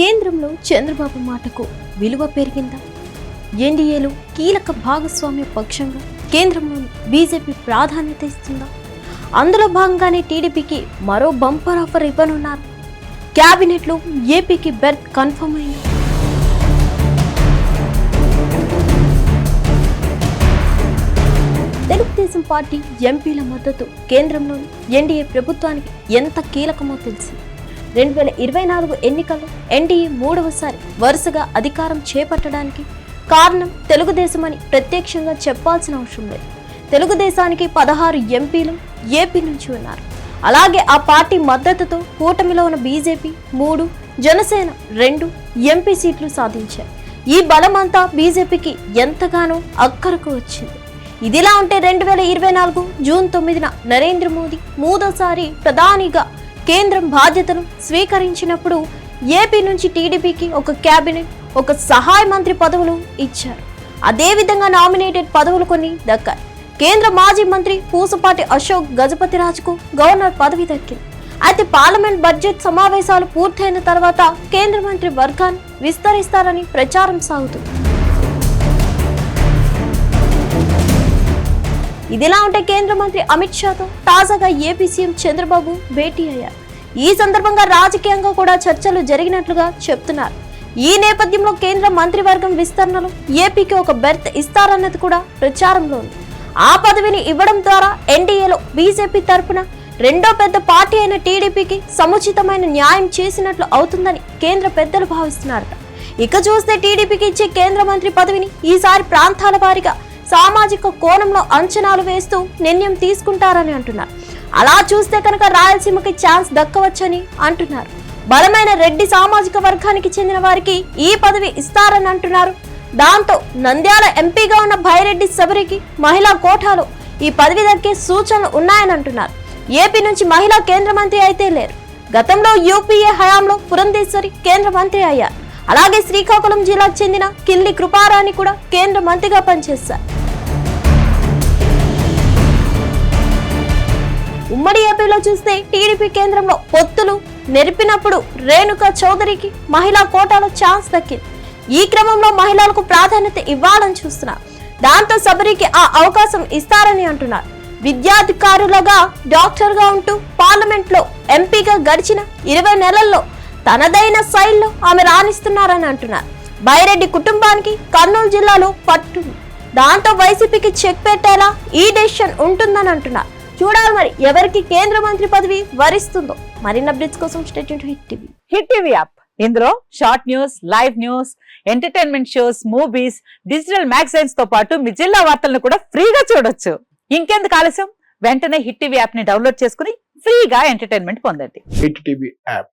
కేంద్రంలో చంద్రబాబు మాటకు విలువ పెరిగిందా? ఎన్డీఏలో కీలక భాగస్వామ్య పక్షంగా కేంద్రంలో బీజేపీ ప్రాధాన్యత ఇస్తుందా? అందులో భాగంగానే టీడీపీకి మరో బంపర్ ఆఫర్ ఇవ్వనున్నారు. క్యాబినెట్లో ఏపీకి బెర్త్ కన్ఫర్మ్ అయింది తెలుగుదేశం పార్టీ ఎంపీల మద్దతు కేంద్రంలోని ఎన్డీఏ ప్రభుత్వానికి ఎంత కీలకమో తెలిసింది రెండు వేల ఇరవై నాలుగు ఎన్నికల్లో ఎన్డీఏ మూడవసారి వరుసగా అధికారం చేపట్టడానికి కారణం తెలుగుదేశం అని ప్రత్యక్షంగా చెప్పాల్సిన అవసరం లేదు. తెలుగుదేశానికి పదహారు ఎంపీలు ఏపీ నుంచి ఉన్నారు. అలాగే ఆ పార్టీ మద్దతుతో కూటమిలో ఉన్న బీజేపీ మూడు జనసేన రెండు ఎంపీ సీట్లు సాధించాయి. ఈ బలమంతా బీజేపీకి ఎంతగానో అక్కరకు వచ్చింది. ఇదిలా ఉంటే రెండు వేల ఇరవై నాలుగు జూన్ తొమ్మిదిన నరేంద్ర మోదీ మూడోసారి ప్రధానిగా కేంద్రం బాధ్యతను స్వీకరించినప్పుడు ఏపీ నుంచి టీడీపీకి ఒక కేబినెట్ ఒక సహాయ మంత్రి పదవులు ఇచ్చారు. అదేవిధంగా నామినేటెడ్ పదవులు కొన్ని దక్కాయి. కేంద్ర మాజీ మంత్రి పూసపాటి అశోక్ గజపతిరాజుకు గవర్నర్ పదవి దక్కింది. అయితే పార్లమెంట్ బడ్జెట్ సమావేశాలు పూర్తయిన తర్వాత కేంద్ర మంత్రి వర్గాన్ని విస్తరిస్తారని ప్రచారం సాగుతుంది. ఇదిలా ఉంటే కేంద్ర మంత్రి అమిత్ షాతో తాజాగా ఏపీ సీఎం చంద్రబాబు భేటీ అయ్యారు. ఈ సందర్భంగా రాజకీయంగా కూడా చర్చలు జరిగినట్లుగా చెప్తున్నారు. ఈ నేపథ్యంలో కేంద్ర మంత్రివర్గం విస్తరణలో ఏపీకి ఒక బెర్త్ ఇస్తారన్నది కూడా ప్రచారంలో ఉంది. ఆ పదవిని ఇవ్వడం ద్వారా ఎన్డీఏలో బీజేపీ తరపున రెండో పెద్ద పార్టీ అయిన టీడీపీకి సముచితమైన న్యాయం చేసినట్లు అవుతుందని కేంద్ర పెద్దలు భావిస్తున్నారట. ఇక చూస్తే టీడీపీకి ఇచ్చే కేంద్ర మంత్రి పదవిని ఈసారి ప్రాంతాల వారీగా సామాజిక కోణంలో అంచనాలు వేస్తూ నిర్ణయం తీసుకుంటారని అంటున్నారు. అలా చూస్తే కనుక రాయలసీమకి ఛాన్స్ దక్కవచ్చని అంటున్నారు. బలమైన రెడ్డి సామాజిక వర్గానికి చెందిన వారికి ఈ పదవి ఇస్తారని అంటున్నారు. దాంతో నంద్యాల ఎంపీగా ఉన్న భైరెడ్డి శబరికి మహిళా కోటాలో ఈ పదవి దక్కే సూచనలు ఉన్నాయని అంటున్నారు. ఏపీ నుంచి మహిళా కేంద్ర మంత్రి అయితే లేరు. గతంలో యూపీఏ హయాంలో పురంధేశ్వరి కేంద్ర మంత్రి అయ్యారు. అలాగే శ్రీకాకుళం జిల్లాకు చెందిన కిల్లి కృపారాణి కూడా కేంద్ర మంత్రిగా పనిచేశారు. ఉమ్మడి ఏపీలో చూస్తే టీడీపీ కేంద్రంలో పొత్తులు నెరిపినప్పుడు రేణుక చౌదరికి మహిళా కోటాలో ఛాన్స్ దక్కింది. ఈ క్రమంలో మహిళలకు ప్రాధాన్యత ఇవ్వాలని చూస్తున్నారు. దాంతో సబరికి ఆ అవకాశం ఇస్తారని అంటున్నారు. విద్యాధికారులుగా డాక్టర్గా ఉంటూ పార్లమెంట్లో ఎంపీగా గడిచిన ఇరవై నెలల్లో తనదైన శైలిలో ఆమె రాణిస్తున్నారని అంటున్నారు. బైరెడ్డి కుటుంబానికి కర్నూలు జిల్లాలో పట్టుంది దాంతో వైసీపీకి చెక్ పెట్టేలా ఈ డెసిషన్ ఉంటుందని అంటున్నారు. చూడాలి మరి ఎవరికి కేంద్ర మంత్రి పదవి వరిస్తుందో. మరిన్ని అప్డేట్స్ కోసం state hit TV hit TV app ఇందులో short news live news entertainment shows movies digital మ్యాగజైన్స్తో పాటు మీ జిల్లా వార్తలను కూడా ఫ్రీగా చూడొచ్చు. ఇంకెందుకు ఆలస్యం? వెంటనే హిట్ టీవీ యాప్ని డౌన్లోడ్ చేసుకుని ఫ్రీగా ఎంటర్టైన్మెంట్ పొందండి. Hit TV app